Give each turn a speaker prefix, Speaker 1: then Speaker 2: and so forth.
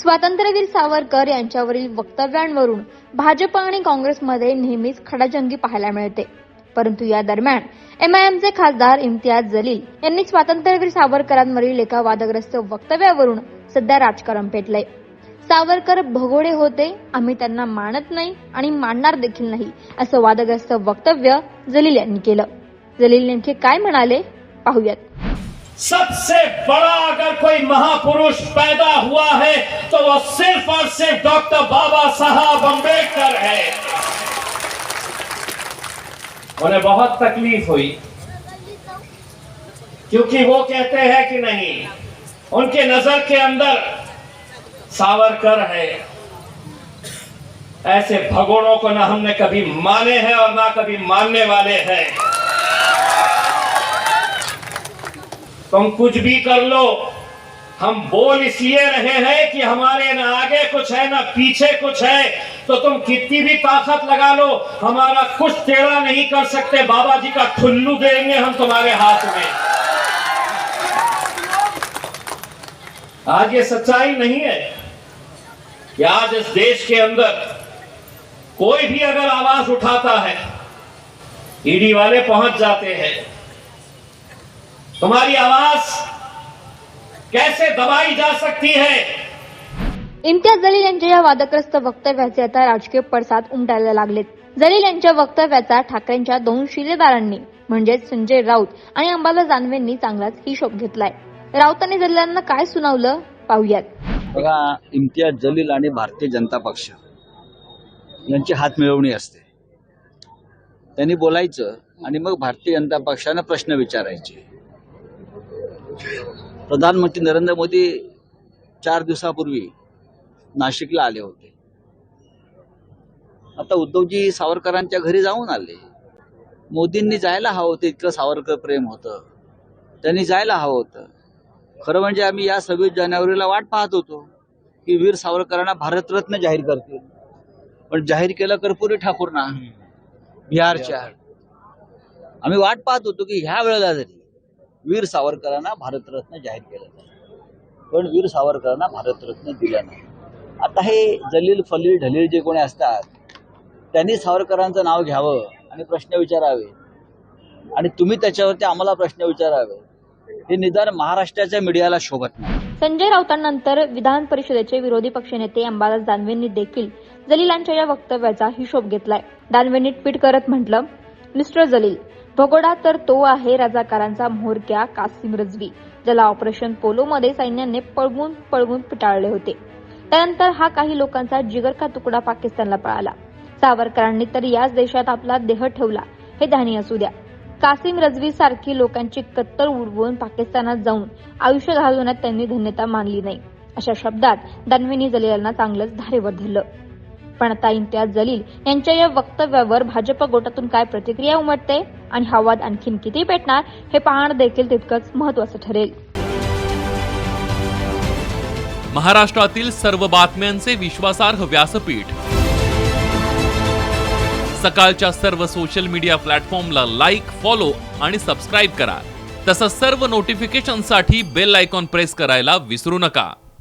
Speaker 1: स्वातंत्र्यवीर सावरकर यांच्यावरील वक्तव्यांवरून भाजप आणि काँग्रेसमध्ये नेहमीच खडाजंगी पाहायला मिळते. परंतु या दरम्यान एमआयएमचे खासदार इम्तियाज जलील यांनी स्वातंत्र्यवीर सावरकरांवरील एका वादग्रस्त वक्तव्यावरून सध्या राजकारण पेटलंय. सावरकर भगोडे होते आम्ही त्यांना मानत नाही आणि मानणार देखील नाही असं वादग्रस्त वक्तव्य जलील यांनी केलं. जलील नेमके काय म्हणाले? पाहूयात.
Speaker 2: सबसे बड़ा अगर कोई महापुरुष तो वो सिर्फ़ और सिर्फ़ डॉक्टर बाबा साहब अंबेडकर है। उन्हें बहुत तकलीफ़ हुई। क्योंकि वो कहते हैं कि नहीं, उनके नज़र के अंदर सावरकर है। ऐसे भगोड़ों को ना हमने कभी माने हैं और ना कभी मानने वाले हैं। तुम कुछ भी कर लो हम बोल इसलिए रहे हैं कि हमारे ना आगे कुछ है, ना पीछे कुछ है। तो तुम कितनी भी ताकत लगा लो, हमारा कुछ टेढ़ा नहीं कर सकते। बाबा जी का ठुल्लू देंगे हम तुम्हारे हाथ में। आज ये सच्चाई नहीं है कि आज इस देश के अंदर कोई भी अगर आवाज़ उठाता है, ईडी वाले पहुँच जाते हैं। तुम्हारी आवाज़ कैसे दबाई जा सकती है?
Speaker 1: इम्तियाज जलील यांच्या या वादग्रस्त वक्तव्याचे आता राजकीय पडसाद उमटायला लागलेत. जलील यांच्या वक्तव्याचा ठाकरेंच्या दोन शिलेदारांनी म्हणजेच संजय राऊत आणि अंबाला जानवेंनी चांगलाच हिशोब घेतलाय. राऊतांनी जलीलांना काय सुनावलं? पाहूयात.
Speaker 3: बघा इम्तियाज जलील आणि भारतीय जनता पक्ष यांची हात मिळवणी असते. त्यांनी बोलायचं आणि मग भारतीय जनता पक्षानं प्रश्न विचारायचे. प्रधानमंत्री नरेंद्र मोदी चार दिवसापूर्वी नाशिकला आले होते. आता उद्धवजी सावरकरांच्या घरी जाऊन आले. मोदींनी जायला हवं होतं इतकं सावरकर प्रेम होतं. त्यांनी जायला हवं होतं. खरं म्हणजे आम्ही या सव्वीस जानेवारीला वाट पाहत होतो की वीर सावरकरांना भारतरत्न जाहीर करतील. पण जाहीर केलं कर्पुरी ठाकूरना बिहारच्या. आम्ही वाट पाहत होतो की ह्या वेळेला जरी वीर सावरकरांना भारतरत्न जाहीर केलं जाईल पण वीर सावरकरांना भारतरत्न दिलं नाही. आता हे जलील फलील ढलील जे कोणी असतात त्यांनी सावरकरांचं नाव घ्यावं आणि प्रश्न विचारावे. आणि तुम्ही त्याच्यावरती आम्हाला प्रश्न विचारावे. हे निदान महाराष्ट्राच्या मीडियाला शोभत नाही.
Speaker 1: संजय राऊतांनंतर विधान परिषदेचे विरोधी पक्षनेते अंबादास दानवेंनी देखील जलीलांच्या या वक्तव्याचा हिशोब घेतलाय. दानवेंनी ट्विट करत म्हटलं मिस्टर जलील भगोडा तर तो आहे राजाकारांचा म्होरक्या कासिम रजवी ज्याला ऑपरेशन पोलोमध्ये सैन्याने पळवून पळवून पिटाळले होते. त्यानंतर हा काही लोकांचा जिगरका तुकडा पाकिस्तानला पळाला. सावरकरांनी तर याच देशात आपला देह ठेवला हे ध्यानी असू द्या. कासिम रजवी सारखी लोकांची कत्तर उडवून पाकिस्तानात जाऊन आयुष्य घालवण्यात त्यांनी धन्यता मानली नाही. अशा शब्दात दानविनी जलीलांना चांगलंच धारेवर धरलं. पण आता इम्तियाज जलील यांच्या या वक्तव्यावर भाजप गोटातून काय प्रतिक्रिया उमटते आणि हा वाद आणखीन किती पेटणार हे पाहणं देखील तितकंच महत्वाचं ठरेल.
Speaker 4: महाराष्ट्रातील सर्व बातम्यांचे विश्वासार्ह व्यासपीठ. सकाळच्या सर्व सोशल मीडिया प्लॅटफॉर्मला लाईक फॉलो आणि सबस्क्राईब करा. तसंच सर्व नोटिफिकेशनसाठी बेल आयकॉन प्रेस करायला विसरू नका.